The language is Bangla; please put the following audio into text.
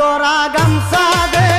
তোরা গামছা দে।